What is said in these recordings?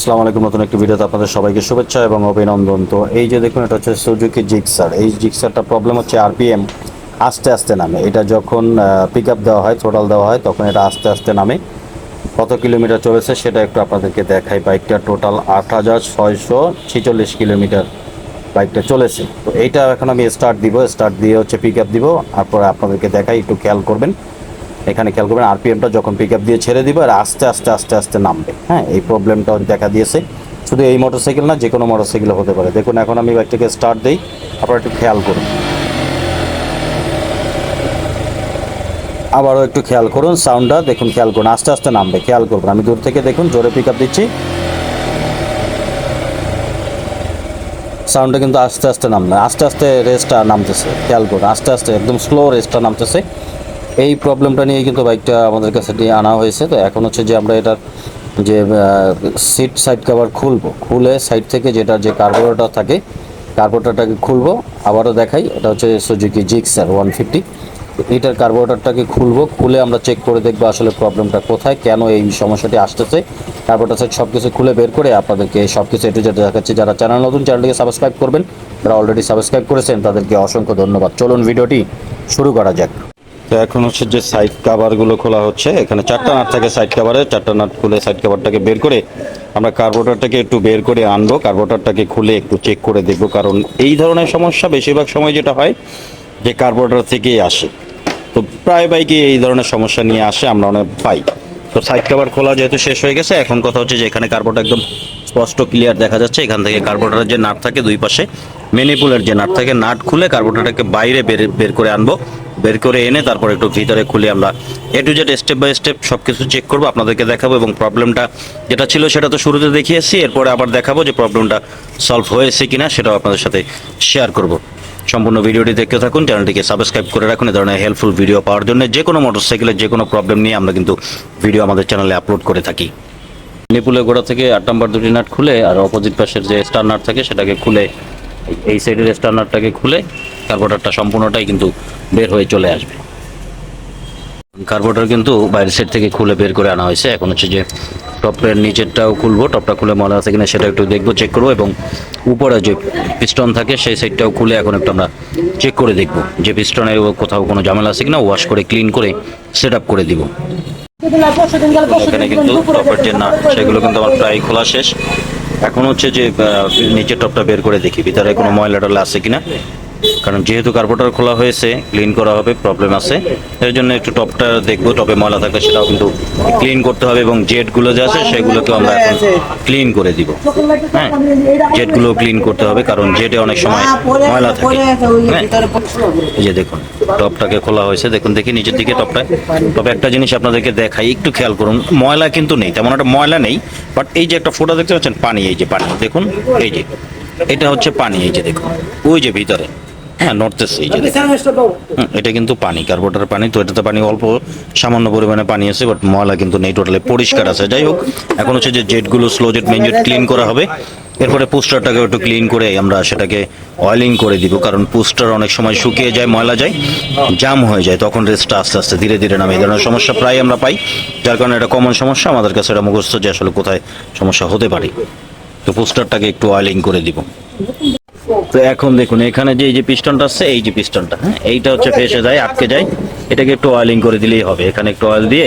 আসসালামু আলাইকুম। নতুন একটি ভিডিওতে আপনাদের সবাইকে শুভেচ্ছা এবং অভিনন্দন। তো এই যে দেখুন, এটা হচ্ছে সুজুকি জিক্সার এই জিক্সারটা প্রবলেম হচ্ছে আরপিএম আস্তে আস্তে নামে। এটা যখন পিক আপ দেওয়া হয় থ্রোটাল দেওয়া হয়, তখন এটা আস্তে আস্তে নামে। কত কিলোমিটার চলেছে সেটা একটু আপনাদেরকে দেখাই। বাইকটা টোটাল আট হাজার ছয়শো ছেচল্লিশ কিলোমিটার বাইকটা চলেছে। তো এইটা এখন আমি স্টার্ট দিব স্টার্ট দিয়ে হচ্ছে পিক আপ দিব। তারপরে আপনাদেরকে দেখাই, একটু খেয়াল করবেন। এখানে খেয়াল করবেন আরপিএমটা যখন পিক দিয়ে ছেড়ে দিবে, আর আস্তে আস্তে আস্তে আস্তে নামবে। হ্যাঁ এই প্রবলেমটা দেখা দিয়েছে। শুধু এই মোটরসাইকেল না যে কোনো মোটরসাইকেল হতে পারে। দেখুন, এখন আমি বাইকটাকে স্টার্ট দিই। আপনারা একটু খেয়াল করুন। আবারও একটু খেয়াল করুন সাউন্ডটা দেখুন, খেয়াল করুন। আস্তে আস্তে নামবে। খেয়াল করবেন আমি দূর থেকে দেখুন, জোরে পিক দিচ্ছি। সাউন্ডটা কিন্তু আস্তে আস্তে নামবে। আস্তে আস্তে রেসটা নামতেছে। খেয়াল করুন। আস্তে আস্তে, একদম স্লো রেসটা নামতেছে। এই প্রবলেমটা নিয়ে কিন্তু বাইকটা আমাদের কাছে নিয়ে আনা হয়েছে। তো এখন হচ্ছে যে আমরা এটার যে সিট সাইড কভার খুলবো, খুলে সাইড থেকে যেটা যে কার্বোরেটর থাকে কার্বোরেটরটাকে খুলবো, আবারও দেখাই, এটা হচ্ছে সুজুকি জিক্সার ওয়ান ফিফটি এটার কার্বোরেটরটাকে খুলবো, খুলে আমরা চেক করে দেখব আসলে প্রবলেমটা কোথায়, কেন এই সমস্যাটি আসতেছে। কার্বোরেটর সাইড সব কিছু খুলে বের করে আপনাদেরকে সব কিছু এটু যেটা দেখাচ্ছি। যারা চ্যানেল নতুন চ্যানেলটিকে সাবস্ক্রাইব করবেন। যারা অলরেডি সাবস্ক্রাইব করেছেন, তাদেরকে অসংখ্য ধন্যবাদ। চলুন, ভিডিওটি শুরু করা যাক। তো এখন হচ্ছে যে সাইড কাভারগুলো খোলা হচ্ছে, এখানে চারটা নাট থাকে সাইড কাভারে চারটা নাট খুলে সাইড কাভারটাকে বের করে আমরা কার্বোটারটাকে একটু বের করে আনব কার্বোটারটাকে খুলে একটু চেক করে দেখব, কারণ এই ধরনের সমস্যা বেশিরভাগ সময় যেটা হয় যে কার্বোটার থেকেই আসে। তো প্রায় বাইকে এই ধরনের সমস্যা নিয়ে আসে, আমরা অনেক পাই। তো সাইড কাভার খোলা যেহেতু শেষ হয়ে গেছে, এখন কথা হচ্ছে যে এখানে কার্বোটা একদম স্পষ্ট ক্লিয়ার দেখা যাচ্ছে, এখান থেকে কার্বোটারের যে নাট থাকে দুই পাশে মেনিপুলের যে নাট থাকে, নাট খুলে কার্বোটারটাকে বাইরে বের বের করে আনব। বের করে এনে তারপর একটু ভিতরে খুলে আমরা A to Z step by step সব কিছু চেক করব, আপনাদেরকে দেখাবো এবং প্রবলেমটা যেটা ছিল সেটা তো শুরুতে দেখিয়েছি, এরপরে আবার দেখাবো যে প্রবলেমটা সলভ হয়েছে কিনা সেটাও আপনাদের সাথে শেয়ার করব। সম্পূর্ণ ভিডিওটি দেখতে থাকুন, চ্যানেলটিকে সাবস্ক্রাইব করে রাখুন, এ ধরনের হেল্পফুল ভিডিও পাওয়ার জন্য যে কোনো মোটরসাইকেলের যে কোনো প্রবলেম নিয়ে আমরা কিন্তু ভিডিও আমাদের চ্যানেলে আপলোড করে থাকি। নিপুলের গোড়া থেকে আট নম্বর দুটি নাট খুলে আর অপোজিট পাশের যে স্টার নাট থাকে সেটাকে খুলে, এই- সাইডের স্টার নাটটাকে খুলে কার্বোটারটা সম্পূর্ণটাই কিন্তু বের হয়ে চলে আসবে। কার্বোটার কিন্তু বাইরের সাইড থেকে খুলে বের করে আনা হয়েছে। এখন হচ্ছে যে টপের নিচেরটাও খুলবো টপটা খুলে ময়লা আছে কিনা সেটা একটু দেখব চেক করব এবং উপরে যে পিস্টন থাকে সেই সাইডটাও খুলে এখন একটু আমরা চেক করে দেখব। যে পিস্টনের কোথাও কোনো ঝামেলা আছে কিনা ওয়াশ করে ক্লিন করে সেট করে দিব। এখানে কিন্তু টপের যে নাট সেগুলো কিন্তু আমার প্রায় খোলা শেষ। এখন হচ্ছে যে নিচের টপটা বের করে দেখি, ভিতরে কোনো ময়লা টয়লা আছে কিনা। কারণ যেহেতু কার্বোটার খোলা হয়েছে ক্লিন করা হবে প্রবলেম আছে। এর জন্য একটু টপটা দেখব, টপে ময়লা থাকলে সেটাও কিন্তু ক্লিন করতে হবে এবং জেটগুলো যে আছে, সেগুলোকেও আমরা এখন ক্লিন করে দিব। হ্যাঁ জেটগুলো ক্লিন করতে হবে, কারণ জেটে অনেক সময় ময়লা থাকে। হ্যাঁ এই যে দেখুন, টপটাকে খোলা হয়েছে। দেখুন, দেখি নিচের দিকে টপটায় তবে একটা জিনিস আপনাদেরকে দেখাই, একটু খেয়াল করুন, ময়লা কিন্তু নেই, তেমন একটা ময়লা নেই বাট এই যে একটা ফোটা দেখতে পাচ্ছেন, পানি, এই যে পানি, দেখুন, এই যে, এটা হচ্ছে পানি, এই যে দেখুন, ওই যে ভিতরে। হ্যাঁ নড়তেছে এটা কিন্তু পানি কার্বোটার পানি তো এটাতে পানি অল্প সামান্য পরিমাণে পানি আছে বাট ময়লা কিন্তু নেই টোটালি পরিষ্কার আছে। যাই হোক এখন হচ্ছে যে জেটগুলো slow jet main jet clean করা হবে। এরপরে পোস্টারটাকে একটু ক্লিন করে আমরা সেটাকে অয়েলিং করে দিব কারণ পোস্টার অনেক সময় শুকিয়ে যায় ময়লা যায় জাম হয়ে যায় তখন রেস্টটা আস্তে আস্তে ধীরে ধীরে নামে। এই ধরনের সমস্যা প্রায় আমরা পাই যার কারণে এটা কমন সমস্যা আমাদের কাছে এটা মুখস্থ যে আসলে কোথায় সমস্যা হতে পারে। তো পোস্টারটাকে একটু অয়েলিং করে দিব। তো এখন দেখুন, এখানে যে এই যে পিস্টনটা আছে এই যে পিস্টনটা হ্যাঁ এইটা হচ্ছে ফেসে যায়, আটকে যায়। এটাকে একটু অয়েলিং করে দিলেই হবে। এখানে একটু অয়েল দিয়ে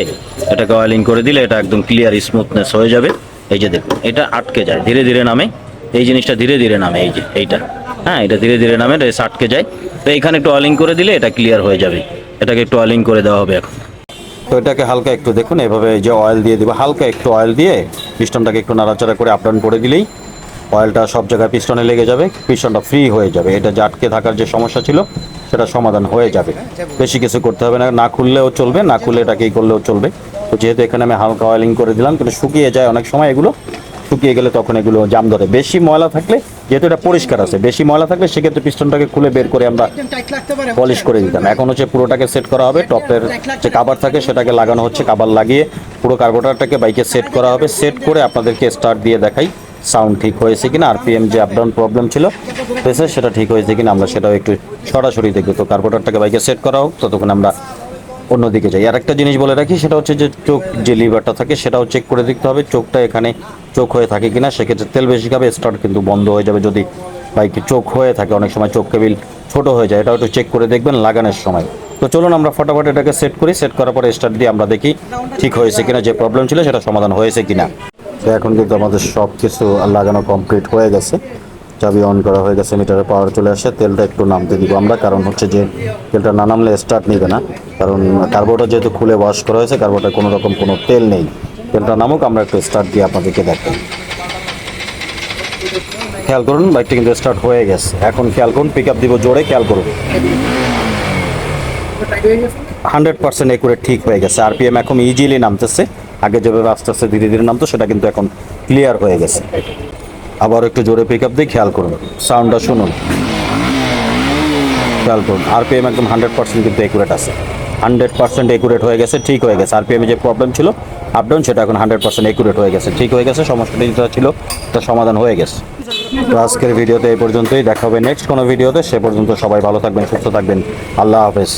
এটাকে অয়েলিং করে দিলে এটা একদম ক্লিয়ার স্মুথনেস হয়ে যাবে। এই যে দেখুন, এটা আটকে যায়, ধীরে ধীরে নামে। এই জিনিসটা ধীরে ধীরে নামে, এই যে, এইটা। হ্যাঁ এটা ধীরে ধীরে নামে, রেস আটকে যায়। তো এখানে একটু অয়েলিং করে দিলে এটা ক্লিয়ার হয়ে যাবে। এটাকে একটু অয়েলিং করে দেওয়া হবে এখন। তো এটাকে হালকা একটু দেখুন, এভাবে যে অয়েল দিয়ে দিব, হালকা একটু অয়েল দিয়ে পিস্টনটাকে একটু নাড়াচাড়া করে আপ ডাউন করে দিলেই অয়েলটা সব জায়গায় পিস্টনে লেগে যাবে পিস্টনটা ফ্রি হয়ে যাবে। এটা জাটকে থাকার যে সমস্যা ছিল, সেটা সমাধান হয়ে যাবে। বেশি কিছু করতে হবে না না খুললেও চলবে, না খুললে এটাকেই করলেও চলবে। তো যেহেতু এখানে আমি হালকা অয়েলিং করে দিলাম, কিন্তু শুকিয়ে যায় অনেক সময় এগুলো। শুকিয়ে গেলে তখন এগুলো জাম ধরে। বেশি ময়লা থাকলে, যেহেতু এটা পরিষ্কার আছে, বেশি ময়লা থাকলে সেক্ষেত্রে পিস্টনটাকে খুলে বের করে আমরা পলিশ করে দিতাম। এখন হচ্ছে পুরোটাকে সেট করা হবে, টপের যে কাবার থাকে সেটাকে লাগানো হচ্ছে কাবার লাগিয়ে পুরো কার্বোটারটাকে বাইকে সেট করা হবে। সেট করে আপনাদেরকে স্টার্ট দিয়ে দেখাই। সাউন্ড ঠিক হয়েছে কিনা আরপিএম যে আপডাউন প্রবলেম ছিল প্রেসার সেটা ঠিক হয়েছে কিনা আমরা সেটাও একটু সরাসরি দেখব। তো কার্বোটারটাকে বাইকে সেট করা হোক ততক্ষণ আমরা অন্যদিকে যাই। আর একটা জিনিস বলে রাখি, সেটা হচ্ছে যে চোখ যে লিভারটা থাকে, সেটাও চেক করে দেখতে হবে, চোখটা এখানে চোখ হয়ে থাকে কিনা, সেক্ষেত্রে তেল বেশি খাবে স্টার্ট কিন্তু বন্ধ হয়ে যাবে যদি বাইকে চোখ হয়ে থাকে, অনেক সময় চোখ কেবিল ছোট হয়ে যায়, এটাও একটু চেক করে দেখবেন লাগানোর সময়। তো চলুন আমরা ফটাফট এটাকে সেট করি সেট করার পরে স্টার্ট দিয়ে আমরা দেখি ঠিক হয়েছে কিনা, যে প্রবলেম ছিল, সেটা সমাধান হয়েছে কিনা। তো এখন কিন্তু আমাদের সব কিছু লাগানো কমপ্লিট হয়ে গেছে। চাবি অন করা হয়ে গেছে মিটারে পাওয়ার চলে আসে, তেলটা একটু নামতে দিব আমরা, কারণ হচ্ছে যে তেলটা না নামলে স্টার্ট নিবে না। কারণ কার্বোটা যেহেতু খুলে ওয়াশ করা হয়েছে কার্বোটায় কোনো রকম কোনো তেল নেই। তেলটা নামুক, আমরা একটু স্টার্ট দিয়ে আপনাদেরকে দেখাই। খেয়াল করুন, বাইকটা কিন্তু স্টার্ট হয়ে গেছে। এখন খেয়াল করুন পিক আপ দিব জোরে, খেয়াল করুন। হান্ড্রেড পার্সেন্ট একুরেট ঠিক হয়ে গেছে। আরপিএম এখন ইজিলি নামতেছে। আগে যেভাবে আস্তে আস্তে ধীরে ধীরে নামতো, সেটা কিন্তু এখন ক্লিয়ার হয়ে গেছে। আবার একটু জোরে পিক আপ দিয়ে খেয়াল করুন। সাউন্ডটা শুনুন। খেয়াল করুন। আরপিএম একদম হান্ড্রেড পার্সেন্ট কিন্তু একুরেট আছে। হান্ড্রেড পার্সেন্ট একুরেট হয়ে গেছে, ঠিক হয়ে গেছে। আরপিএমে যে প্রবলেম ছিল আপ ডাউন সেটা এখন হান্ড্রেড পার্সেন্ট একুরেট হয়ে গেছে। ঠিক হয়ে গেছে, সমস্যাটা যেটা ছিল তার সমাধান হয়ে গেছে। তো আজকের ভিডিওতে এই পর্যন্তই। দেখা হবে নেক্সট কোনো ভিডিওতে সে পর্যন্ত সবাই ভালো থাকবেন, সুস্থ থাকবেন। আল্লাহ হাফেজ।